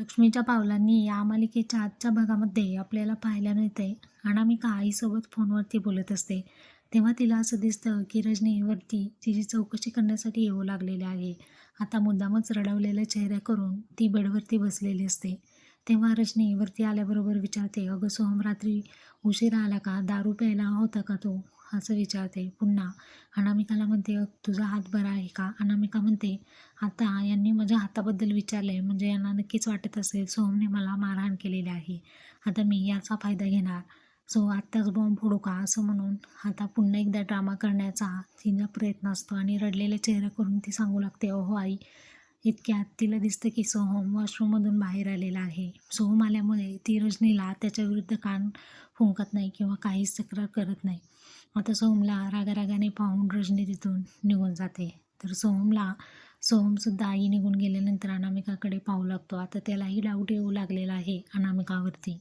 लक्ष्मीच्या पावलांनी या मालिकेच्या आजच्या भागामध्ये आपल्याला पाहायला मिळते. अनामिका आईसोबत फोनवरती बोलत असते. तेव्हा तिला असं दिसतं की रजनीवरती तिची चौकशी करण्यासाठी येऊ लागलेली आहे. आता मुद्दामच रडवलेल्या चेहऱ्या करून ती बेडवरती बसलेली असते. तेव्हा रजनी वरती आल्याबरोबर विचारते अगं सोहम रात्री उशिरा आला का? दारू प्यायला होता का तो? असं विचारते पुन्हा. अनामिकाला म्हणते तुझा हात बरा आहे का? अनामिका म्हणते आता यांनी माझ्या हाताबद्दल विचारले म्हणजे यांना नक्कीच वाटत असेल सोहमने मला मारहाण केलेली आहे. आता मी याचा फायदा घेणार. सो आत्ताच बॉम्ब फोडू का? असं म्हणून आता पुन्हा एकदा ड्रामा करण्याचा तिचा प्रयत्न असतो आणि रडलेला चेहरा करून ती सांगू लागते अहो आई इतक्यात तिला दिसतं की सोहम वॉशरूममधून बाहेर आलेला आहे. सोहम आल्यामुळे ती रजनीला त्याच्याविरुद्ध कान फुंकत नाही किंवा काहीच तक्रार करत नाही. आता सोहमला रागारागाने पाहून रजनी तिथून निघून जाते. तर सोहमला सोहमसुद्धा आई निघून गेल्यानंतर अनामिकाकडे पाहू लागतो. आता त्यालाही डाऊट येऊ लागलेला आहे अनामिकावरती.